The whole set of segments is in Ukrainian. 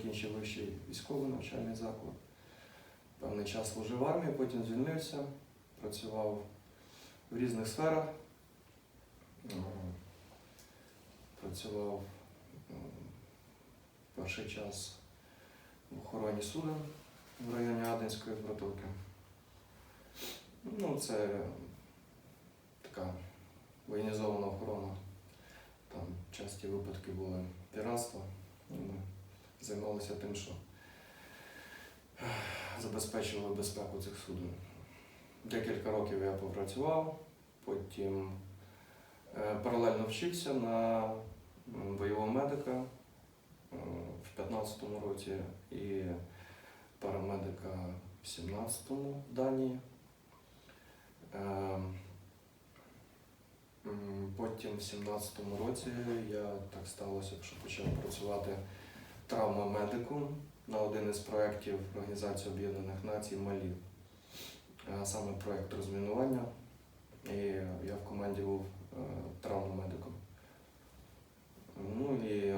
закінчив вищий військовий навчальний заклад. Певний час служив в армії, потім звільнився, працював в різних сферах. Працював перший час в охороні суду в районі Аденської протоки. Ну, це така воєнізована охорона. Там часті випадки були піратства. Займалися тим, що забезпечували безпеку цих суден. Декілька років я попрацював, потім е, паралельно вчився на бойового медика е, в 15-му році і парамедика в 17-му в Данії. Потім в 17-му році я так сталося, що почав працювати травмомедиком на один із проєктів Організації Об'єднаних Націй Малі. Саме проєкт розмінування. І я в команді був е, травмомедиком. Ну і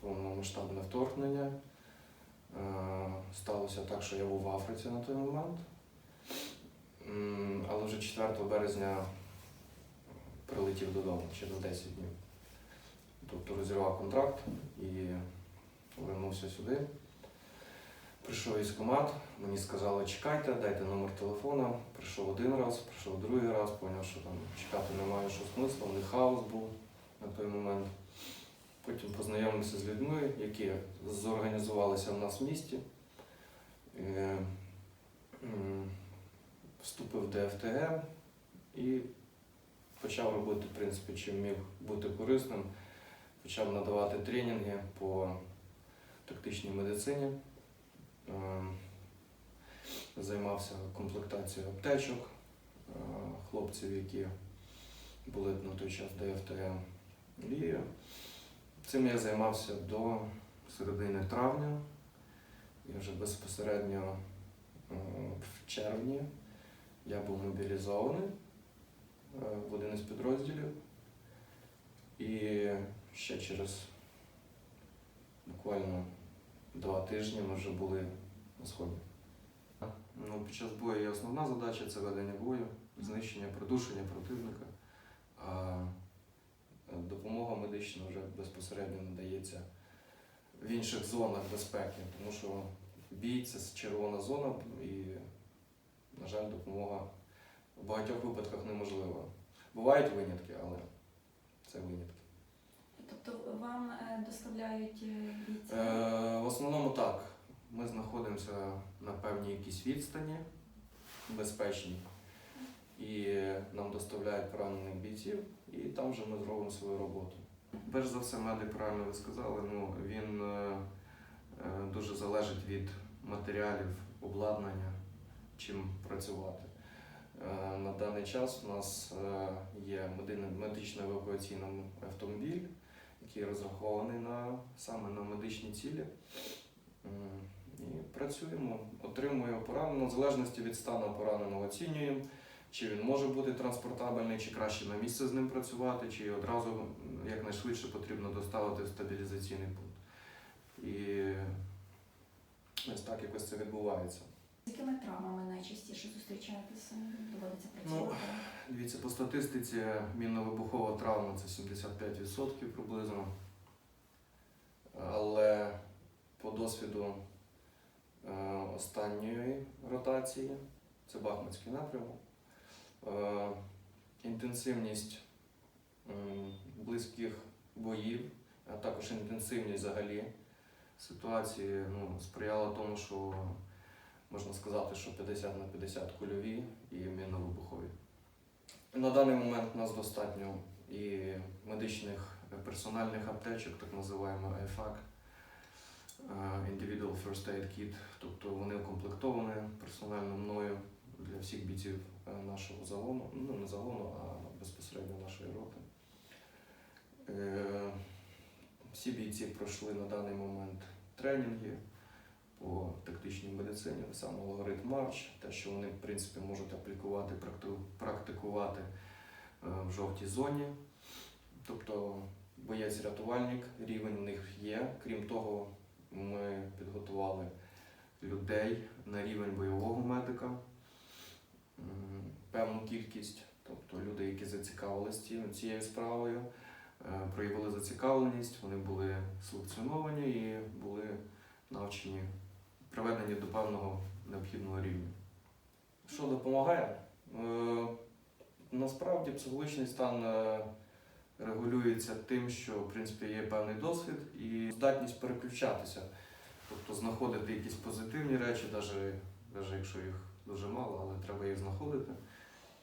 повномасштабне вторгнення. Е, Сталося так, що я був в Африці на той момент. Але вже 4 березня прилетів додому через 10 днів. Тобто розірвав контракт і повернувся сюди. Прийшов військкомат, мені сказали, чекайте, дайте номер телефона. Прийшов один раз, прийшов другий раз, зрозумів, що там чекати немає що смислу, не хаос був на той момент. Потім познайомився з людьми, які зорганізувалися в нас в місті. Е, Вступив в ДФТГ і почав робити, в принципі, чим міг бути корисним. Почав надавати тренінги по тактичній медицині. Е, Займався комплектацією аптечок е, хлопців, які були на той час в ДФТГ. І цим я займався до середини травня. І вже безпосередньо е, в червні я був мобілізований в один із підрозділів. І ще через буквально два тижні ми вже були на сході. Ну, під час бою є основна задача це ведення бою, знищення, придушення противника. А е, допомога медична вже безпосередньо надається в інших зонах безпеки, тому що бій це червона зона і, на жаль, допомога в багатьох випадках неможлива. Бувають винятки, але це винятки. Тобто вам е, доставляють е, бійці? Е, в основному так. Ми знаходимося на певній якійсь відстані безпечній, і нам доставляють поранених бійців, і там вже ми зробимо свою роботу. Перш за все, медик, правильно ви сказали, ну, він е, е, дуже залежить від матеріалів, обладнання, чим працювати. Е, На даний час у нас е, є медин- медично-евакуаційний автомобіль, який розрахований на, саме на медичні цілі. І працюємо, отримуємо пораненого, в залежності від стану пораненого оцінюємо, чи він може бути транспортабельний, чи краще на місце з ним працювати, чи одразу якнайшвидше потрібно доставити в стабілізаційний пункт. І ось так якось це відбувається. З якими травмами найчастіше зустрічаєтеся? Доводиться Ну, працювати? Дивіться, по статистиці мінно-вибухова травма це 75% приблизно. Але по досвіду е, останньої ротації, це Бахмутський напрямок, е, інтенсивність близьких боїв, а також інтенсивність взагалі ситуації ну, сприяла тому, що можна сказати, що 50 на 50 кульові і мінно-вибухові. На даний момент у нас достатньо і медичних персональних аптечок, так називаємо EFAC, е, Individual First Aid Kit, тобто вони укомплектовані персонально мною для всіх бійців е, нашого загону, ну не загону, а безпосередньо нашої роти. Е, Всі бійці пройшли на даний момент тренінги по тактичній медицині, саме алгоритм марш, те, що вони в принципі можуть аплікувати, практикувати е, в жовтій зоні. Тобто боєць-рятувальник, рівень в них є. Крім того, Ми підготували людей на рівень бойового медика, певну кількість, тобто люди, які зацікавилися ці- цією справою, е, проявили зацікавленість, вони були селекціоновані і були навчені, приведені до певного необхідного рівня. Що допомагає? Е, Насправді психологічний стан е, регулюється тим, що в принципі є певний досвід і здатність переключатися, тобто знаходити якісь позитивні речі, навіть, навіть якщо їх дуже мало, але треба їх знаходити.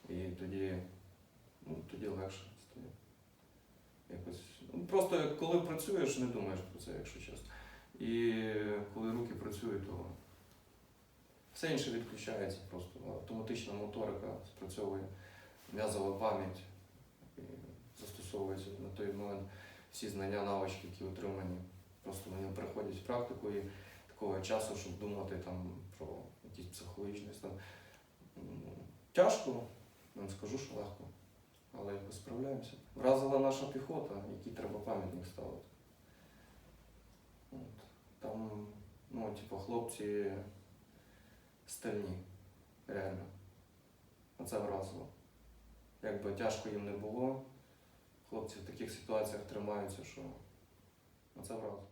І тоді, ну, тоді легше стає. Якось. Ну, просто коли працюєш, не думаєш про це, якщо чесно. І коли руки працюють, то все інше відключається просто. Автоматична моторика спрацьовує, м'язова пам'ять і застосовується на той момент всі знання, навички, які отримані. Просто вони приходять в практику і такого часу, щоб думати там про якісь психологічні стан. М, Тяжко, не скажу, що легко, але якось справляємося. Вразила наша піхота, якій треба пам'ятник ставити. От. Там, ну, типу, хлопці стальні, реально. Оце вразило. Як би тяжко їм не було, хлопці в таких ситуаціях тримаються, що оце вразило.